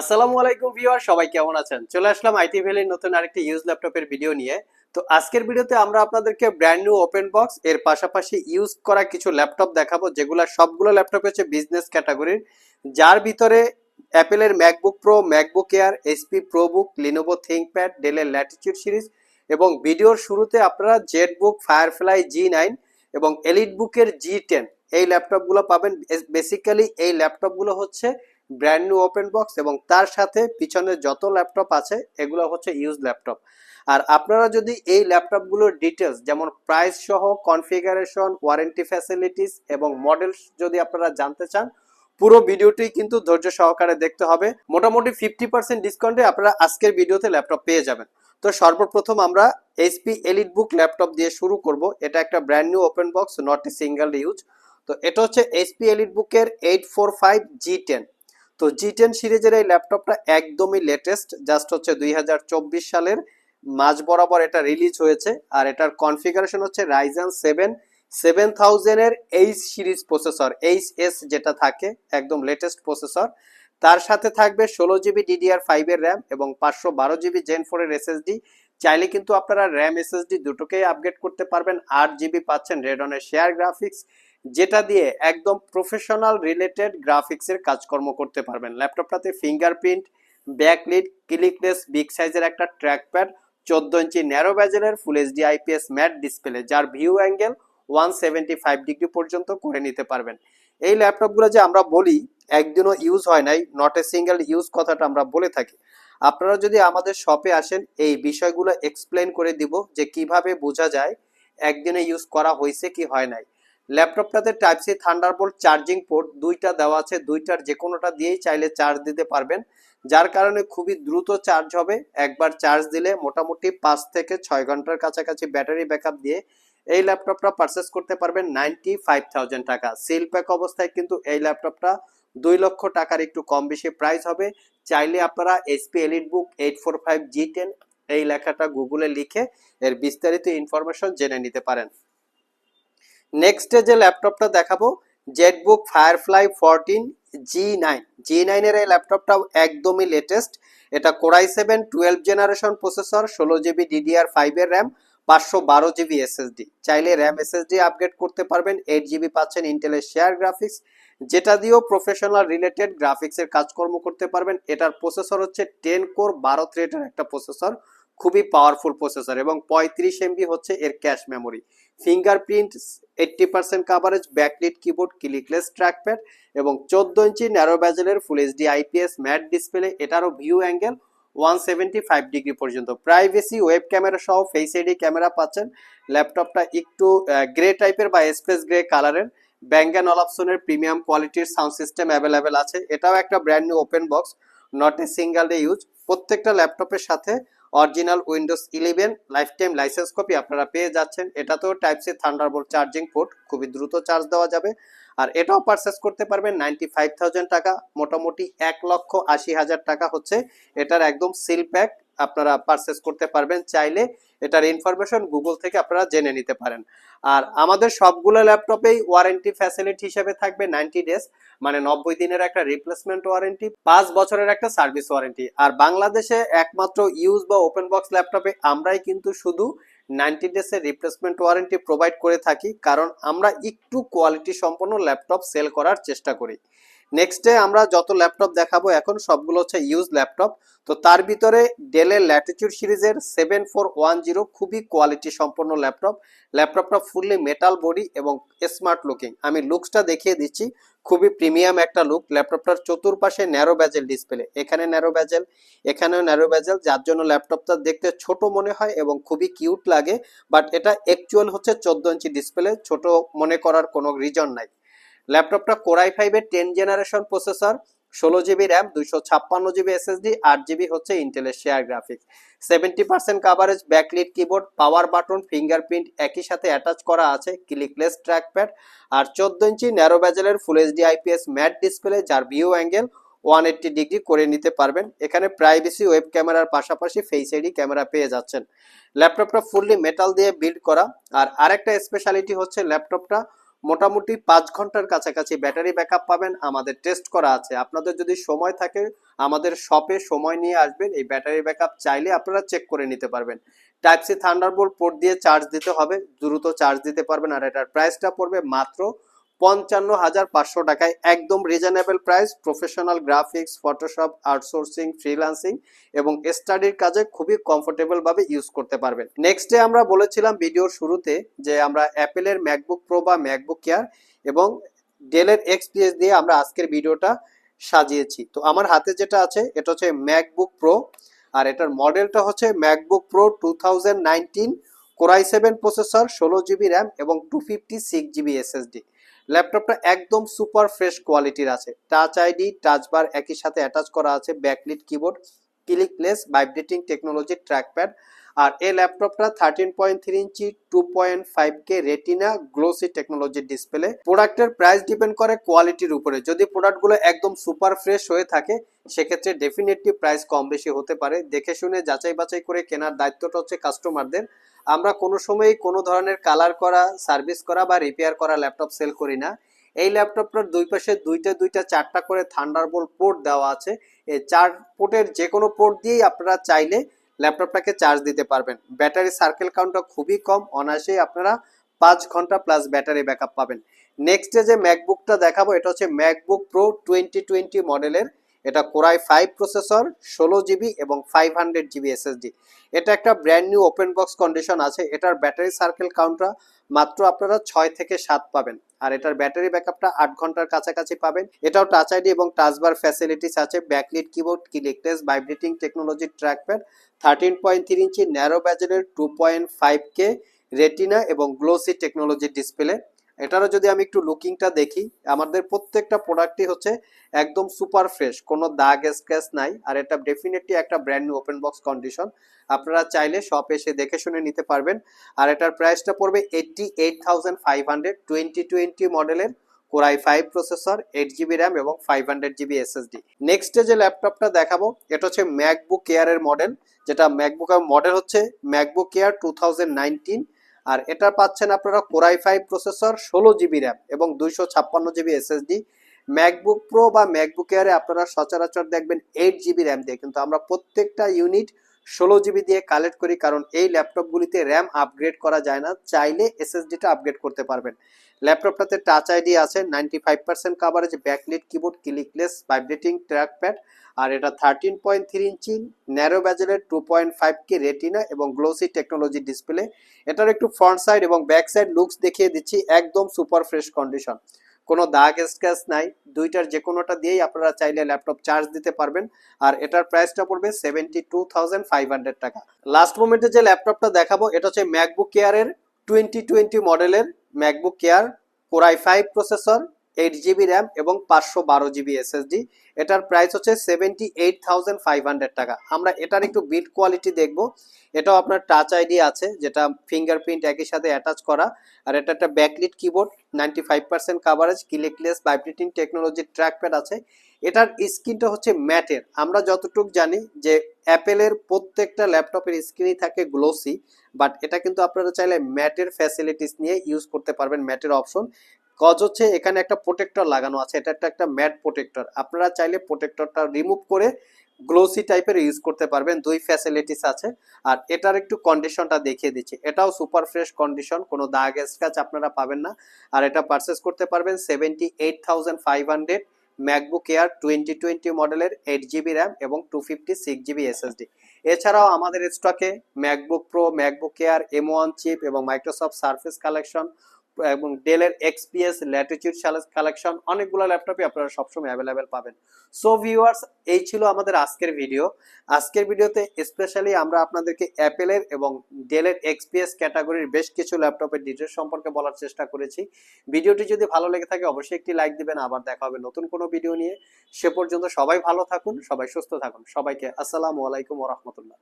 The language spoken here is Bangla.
আসসালামু আলাইকুম ভিউয়ার, সবাই কেমন আছেন? চলে আসলাম আইটি ভ্যালির নতুন আরেকটি ইউজ ল্যাপটপের ভিডিও নিয়ে। তো আজকের ভিডিওতে আমরা আপনাদেরকে ব্র্যান্ড নিউ ওপেন বক্স এর পাশাপাশি ইউজ করা কিছু ল্যাপটপ দেখাবো, যেগুলো সবগুলো ল্যাপটপ হচ্ছে বিজনেস ক্যাটাগরির যার ভিতরে অ্যাপেলের MacBook Pro MacBook Air HP ProBook Lenovo ThinkPad ডেলের ল্যাটিচিউড সিরিজ এবং ভিডিওর শুরুতে আপনারা জেটবুক ফায়ারফ্লাই জি নাইন এবং এলিট বুকের জি টেন এই ল্যাপটপগুলো পাবেন। বেসিক্যালি এই ল্যাপটপগুলো হচ্ছে ব্র্যান্ড নিউ ওপেন বক্স এবং তার সাথে পিছনে যত ল্যাপটপ আছে, এগুলো হচ্ছে ইউজ ল্যাপটপ আর আপনারা যদি এই ল্যাপটপগুলোর ডিটেলস যেমন প্রাইস সহ কনফিগারেশন ওয়ারেন্টি ফ্যাসিলিটিস এবং মডেল যদি আপনারা জানতে চান, পুরো ভিডিওটি কিন্তু ধৈর্য সহকারে দেখতে হবে। মোটামুটি ফিফটি পার্সেন্ট ডিসকাউন্টে আপনারা আজকের ভিডিওতে ল্যাপটপ পেয়ে যাবেন। তো সর্বপ্রথম আমরা এইচপি এলিট বুক ল্যাপটপ দিয়ে শুরু করব। এটা একটা brand new open box not a single use তো এটা হচ্ছে এইচপি এলিট বুকের eight four five G ten তো জি টেন সিরিজের এই ল্যাপটপটা একদমই লেটেস্ট জাস্ট হচ্ছে দুই হাজার চব্বিশ সালের মাঝ বরাবর এটা রিলিজ হয়েছে, আর এটার কনফিগারেশন হচ্ছে Ryzen seven seven থাউজেন্ডের H series processor H S যেটা থাকে, একদম লেটেস্ট প্রসেসর তার সাথে থাকবে ষোলো জিবি ডিডিআর ফাইভের র্যাম এবং পাঁচশো বারো জিবি জেন ফোরের এসএসডি চাইলে কিন্তু আপনারা র্যাম এসএসডি দুটোকেই আপগ্রেড করতে পারবেন। আট জিবি পাচ্ছেন রেডনের শেয়ার গ্রাফিক্স যেটা দিয়ে একদম প্রফেশনাল রিলেটেড গ্রাফিক্সের কাজকর্ম করতে পারবেন। ল্যাপটপটাতে ফিঙ্গারপ্রিন্ট ব্যাকলিট ক্লিকলেস বিগ সাইজের একটা ট্র্যাকপ্যাড চোদ্দ ইঞ্চি narrow ব্যাজেলের full HD IPS matte display যার view angle one seventy five degree পর্যন্ত করে নিতে পারবেন। এই ল্যাপটপগুলো যে আমরা বলি, একদিনও ইউজ হয় নাই নট এ সিঙ্গেল ইউজ কথাটা আমরা বলে থাকি। আপনারা যদি আমাদের শপে আসেন, এই বিষয়গুলো এক্সপ্লেন করে দিব যে কীভাবে বোঝা যায়, একদিনে ইউজ করা হয়েছে কি হয় নাই। ল্যাপটপটাতে type C Thunderbolt charging port দুইটা দেওয়া আছে, দুইটার যে কোনোটা দিয়েই চাইলে চার্জ দিতে পারবেন। যার কারণে খুবই দ্রুত চার্জ হবে। একবার চার্জ দিলে মোটামুটি পাঁচ থেকে ছয় ঘণ্টার কাছাকাছি ব্যাটারি ব্যাকআপ দিয়ে এই ল্যাপটপটা পারচেস করতে পারবেন নাইনটি ফাইভ থাউজেন্ড টাকা। সিল প্যাক অবস্থায় কিন্তু এই ল্যাপটপটা দুই লক্ষ টাকার একটু কম বেশি প্রাইস হবে। চাইলে আপনারা HP Elite book eight four five G ten এই লেখাটা গুগলে লিখে এর বিস্তারিত ইনফরমেশন জেনে নিতে পারেন। নেক্সটে যে ল্যাপটপটা দেখাবো ZBook Firefly fourteen G nine G নাইনের এই ল্যাপটপটাও একদমই লেটেস্ট এটা Core i seven twelve generation processor ষোলো জিবি ডিডিআর ফাইভের র্যাম পাঁচশো বারো জিবি এসএসডি চাইলে র্যাম এসএসডি আপগ্রেড করতে পারবেন এইট জিবি পাচ্ছেন ইন্টেলের শেয়ার গ্রাফিক্স যেটা দিয়েও প্রফেশনাল রিলেটেড গ্রাফিক্সের কাজকর্ম করতে পারবেন। এটার প্রসেসর হচ্ছে টেন কোর বারো থ্রেডের একটা প্রসেসর খুবই পাওয়ারফুল প্রসেসর এবং পঁয়ত্রিশ এমবি হচ্ছে এর cache memory fingerprint eighty percent coverage backlit keyboard clickless trackpad এবং চোদ্দ ইঞ্চি narrow ব্যাজেলের full HD IPS matte display এটারও view angle one seventy five degree পর্যন্ত। প্রাইভেসি ওয়েব ক্যামেরা সহ ফেস আইডি ক্যামেরা পাচ্ছেন। ল্যাপটপটা একটু গ্রে টাইপের বা স্পেস গ্রে কালারের ব্যাঙ্গান অলাপসনের প্রিমিয়াম কোয়ালিটির সাউন্ড সিস্টেম অ্যাভেলেবেল আছে। এটাও একটা brand new open box not a single day use প্রত্যেকটা ল্যাপটপের সাথে original Windows eleven lifetime license copy আপনারা পেয়ে যাচ্ছেন। এটা তো type C Thunderbolt charging port, খুবই দ্রুত চার্জ দেওয়া যাবে। আর এটাও পারচেস করতে পারবেন নাইনটি ফাইভ থাউজেন্ড টাকা, মোটামুটি এক লক্ষ আশি হাজার টাকা হচ্ছে। এটার একদম সিল প্যাক আপনারা পারচেস করতে পারবেন, চাইলে এটার ইনফরমেশন গুগল থেকে আপনারা জেনে নিতে পারেন। আর আমাদের সবগুলো ল্যাপটপেই ওয়ারেন্টি ফ্যাসিলিটি হিসেবে থাকবে নাইনটি ডেজ মানে নব্বই দিনের একটা রিপ্লেসমেন্ট ওয়ারেন্টি পাঁচ বছরের একটা সার্ভিস ওয়ারেন্টি আর বাংলাদেশে একমাত্র ইউজ বা ওপেন বক্স ল্যাপটপে আমরাই কিন্তু শুধু নাইনটি ডেজের রিপ্লেসমেন্ট ওয়ারেন্টি প্রোভাইড করে থাকি, কারণ আমরা একটু কোয়ালিটি সম্পন্ন ল্যাপটপ সেল করার চেষ্টা করি। নেক্সটে আমরা যত ল্যাপটপ দেখাবো এখন সবগুলো হচ্ছে ইউজ ল্যাপটপ তো তার ভিতরে ডেলের ল্যাটিটিউড সিরিজের সেভেন ফোর ওয়ান জিরো খুবই কোয়ালিটি সম্পন্ন ল্যাপটপ ল্যাপটপটা ফুললি মেটাল বডি এবং স্মার্ট লুকিং আমি লুকসটা দেখিয়ে দিচ্ছি। খুবই প্রিমিয়াম একটা লুক ল্যাপটপটার চতুর্পাশে ন্যারো ব্যাজেল ডিসপ্লে এখানে ন্যারো ব্যাজেল এখানেও ন্যারো ব্যাজেল যার জন্য ল্যাপটপটা দেখতে ছোট মনে হয় এবং খুবই কিউট লাগে। বাট এটা অ্যাকচুয়াল হচ্ছে চোদ্দ ইঞ্চি ডিসপ্লে ছোট মনে করার কোনো রিজন নাই। ল্যাপটপটা কোরাই ফাইভের টেন জেনারেশন প্রসেসর ষোলো জিবি র্যাম দুইশো ছাপ্পান্ন জিবি এসএসডি আট জিবি হচ্ছে ইন্টেলের share graphics seventy percent coverage backlit keyboard power button fingerprint একই সাথে অ্যাটাচ করা আছে ক্লিকলেস ট্র্যাকপ্যাড আর চোদ্দ ইঞ্চি narrow ব্যাজেলের full HD IPS matte display যার view angle one eighty degree করে নিতে পারবেন। এখানে প্রাইভেসি ওয়েব ক্যামেরার পাশাপাশি ফেস আইডি ক্যামেরা পেয়ে যাচ্ছেন। ল্যাপটপটা ফুললি মেটাল দিয়ে বিল্ড করা। আর আরেকটা স্পেশালিটি হচ্ছে ল্যাপটপটা মোটামুটি পাঁচ ঘণ্টার কাছাকাছি ব্যাটারি ব্যাকআপ পাবেন, আমাদের টেস্ট করা আছে। আপনাদের যদি সময় থাকে, আমাদের শপে সময় নিয়ে আসবেন, এই ব্যাটারি ব্যাকআপ চাইলে আপনারা চেক করে নিতে পারবেন। টাইপ সি থান্ডারবোল্ট পোর্ট দিয়ে চার্জ দিতে হবে, দ্রুত চার্জ দিতে পারবেন, আর এটার প্রাইসটা পড়বে মাত্র পঞ্চান্ন হাজার পাঁচশো টাকায় একদম reasonable price professional graphics Photoshop outsourcing freelancing এবং স্টাডির কাজে খুবই কমফোর্টেবল ভাবে ইউজ করতে পারবেন। নেক্সট ডে আমরা বলেছিলাম ভিডিওর শুরুতে যে আমরা অ্যাপেলের ম্যাকবুক প্রো বা ম্যাকবুক কেয়ার এবং ডেলের এক্সপিএস দিয়ে আমরা আজকের ভিডিওটা সাজিয়েছি। তো আমার হাতে যেটা আছে, এটা হচ্ছে ম্যাকবুক প্রো আর এটার মডেলটা হচ্ছে MacBook Pro two thousand nineteen Core i seven processor ষোলো জিবি র্যাম এবং two fifty six GB SSD ল্যাপটপটা একদম সুপার ফ্রেশ কোয়ালিটির আছে। টাচ আইডি টাচ বার একই সাথে অ্যাটাচ করা আছে backlit keyboard clickless vibrating technology trackpad আর এই ল্যাপটপটা thirteen point three inch two point five K Retina glossy টেকনোলজির ডিসপ্লে প্রোডাক্টের প্রাইস ডিপেন্ড করে কোয়ালিটির উপরে। যদি প্রোডাক্টগুলো একদম সুপার ফ্রেশ হয়ে থাকে, সেক্ষেত্রে ডেফিনেটলি প্রাইস কম বেশি হতে পারে। দেখে শুনে, যাচাই বাছাই করে কেনার দায়িত্বটা হচ্ছে কাস্টমারদের আমরা কোনো সময়ই কোনো ধরনের কালার করা সার্ভিস করা বা রিপেয়ার করা ল্যাপটপ সেল করি না। এই ল্যাপটপটার দুই পাশে দুইটা দুইটা, চারটা করে থান্ডারবোল্ট পোর্ট দেওয়া আছে। এই চার পোর্টের যে কোনো পোর্ট দিয়েই আপনারা চাইলে ল্যাপটপটাকে চার্জ দিতে পারবেন। ব্যাটারি সার্কেল কাউন্টটা খুবই কম। অনায়াসেই আপনারা পাঁচ ঘণ্টা প্লাস ব্যাটারি ব্যাকআপ পাবেন। নেক্সটে যে ম্যাকবুকটা দেখাবো, এটা হচ্ছে ম্যাকবুক প্রো টোয়েন্টি টোয়েন্টি মডেলের এটা কোরাই ফাইভ প্রসেসর ষোলো জিবি এবং ফাইভ হান্ড্রেড জিবি এসএসডি এটা একটা brand new open box condition আছে, এটার ব্যাটারি সার্কেল কাউন্টটা মাত্র আপনারা ছয় থেকে সাত পাবেন। আর এটার ব্যাটারি ব্যাকআপটা আট ঘণ্টার কাছাকাছি পাবেন। এটাও টাচ আইডি এবং টাচবার ফ্যাসিলিটিস আছে backlit keyboard clickless vibrating technology trackpad thirteen point three inch narrow ব্যাজেলের two point five K Retina এবং গ্লোসি টেকনোলজির ডিসপ্লে এটারও যদি আমি একটু লুকিংটা দেখি, আমাদের প্রত্যেকটা প্রোডাক্টই হচ্ছে একদম সুপার ফ্রেশ কোনো দাগ স্ক্র্যাচ নাই, আর এটা ডেফিনেটলি একটা brand new open box condition আপনারা চাইলে শপে এসে দেখে শুনে নিতে পারবেন। আর এটার প্রাইসটা পড়বে eighty eight thousand five hundred twenty twenty মডেলের Core i five processor eight GB RAM এবং ফাইভ হান্ড্রেড জিবি এসএসডি নেক্সটে যে ল্যাপটপটা দেখাবো, এটা হচ্ছে ম্যাকবুক এয়ারের মডেল যেটা ম্যাকবুক মডেল হচ্ছে MacBook Air two thousand nineteen আর এটা পাচ্ছেন আপনারা কোরাই ফাইভ প্রসেসর ষোলো জিবি র্যাম এবং দুইশো ছাপ্পান্ন জিবি এসএসডি। ম্যাকবুক প্রো বা ম্যাকবুক এয়ারে আপনারা সচরাচর দেখবেন এইট জিবি র্যাম দিয়ে। কিন্তু আমরা প্রত্যেকটা ইউনিট ষোলো জিবি দিয়ে কালেক্ট করি, কারণ এই ল্যাপটপগুলিতে র্যাম আপগ্রেড করা যায় না। চাইলে এসএসডিটা আপগ্রেড করতে পারবেন। ল্যাপটপটাতে টাচ আইডি আছে ninety five percent coverage backlit keyboard clickless vibrating trackpad আর এটা thirteen point three inch narrow ব্যাজেলের two point five K Retina এবং গ্লোসি টেকনোলজি ডিসপ্লে এটার একটু ফ্রন্ট সাইড এবং ব্যাক সাইড লুকস দেখিয়ে দিচ্ছি, একদম সুপার ফ্রেশ কন্ডিশন কোনো দাগ স্ক্যাচ নাই, দুইটার যে কোনোটা দিয়েই আপনারা চাইলে ল্যাপটপ চার্জ দিতে পারবেন। আর এটার প্রাইসটা পড়বে seventy two thousand five hundred টাকা। লাস্ট মোমেন্টে যে ল্যাপটপটা দেখাবো, এটা হচ্ছে ম্যাকবুক কেয়ারের টোয়েন্টি টোয়েন্টি মডেলের MacBook Air Core i five processor eight GB RAM এবং পাঁচশো বারো জিবি এসএসডি এটার প্রাইস হচ্ছে seventy eight thousand five hundred টাকা। আমরা এটার একটু বিল্ড কোয়ালিটি দেখব। এটাও আপনার টাচ আইডি আছে, যেটা ফিঙ্গারপ্রিন্ট একই সাথে অ্যাটাচ করা। আর এটা একটা backlit keyboard ninety five percent coverage clickless vibrating টেকনোলজির ট্র্যাকপ্যাড আছে। এটার স্ক্রিনটা হচ্ছে ম্যাটের আমরা যতটুকু জানি যে অ্যাপেলের প্রত্যেকটা ল্যাপটপের স্ক্রিনই থাকে গ্লোসি বাট এটা কিন্তু আপনারা চাইলে ম্যাটের ফ্যাসিলিটিস নিয়ে ইউজ করতে পারবেন ম্যাটের অপশন কজ হচ্ছে এখানে একটা প্রোটেক্টর লাগানো আছে। এটা একটা একটা ম্যাট প্রোটেক্টর আপনারা চাইলে প্রোটেক্টরটা রিমুভ করে গ্লোসি টাইপের ইউজ করতে পারবেন। দুই ফ্যাসিলিটিস আছে। আর এটার একটু কন্ডিশনটা দেখিয়ে দিচ্ছি। এটাও সুপার ফ্রেশ কন্ডিশন কোনো দাগ স্ক্র্যাচ আপনারা পাবেন না। আর এটা পারচেস করতে পারবেন seventy eight thousand five hundred MacBook Air twenty twenty মডেলের এইট জিবি র্যাম এবং two fifty six GB SSD এছাড়াও আমাদের স্টকে MacBook Pro MacBook Air M one chip এবং মাইক্রোসফট সার্ফেস কালেকশন এবং ডেলের এক্সপিএস ল্যাটিটিউড কালেকশন অনেকগুলো ল্যাপটপই আপনারা সবসময় অ্যাভেলেবেল পাবেন। সো ভিউয়ার্স এই ছিল আমাদের আজকের ভিডিও আজকের ভিডিওতে স্পেশালি আমরা আপনাদেরকে অ্যাপেলের এবং ডেলের এক্সপিএস ক্যাটাগরির বেশ কিছু ল্যাপটপের ডিটেলস সম্পর্কে বলার চেষ্টা করেছি। ভিডিওটি যদি ভালো লেগে থাকে, অবশ্যই একটি লাইক দিবেন। আবার দেখা হবে নতুন কোনো ভিডিও নিয়ে। সে পর্যন্ত সবাই ভালো থাকুন, সবাই সুস্থ থাকুন। সবাইকে আসসালামু আলাইকুম ওরহমতুল্লাহ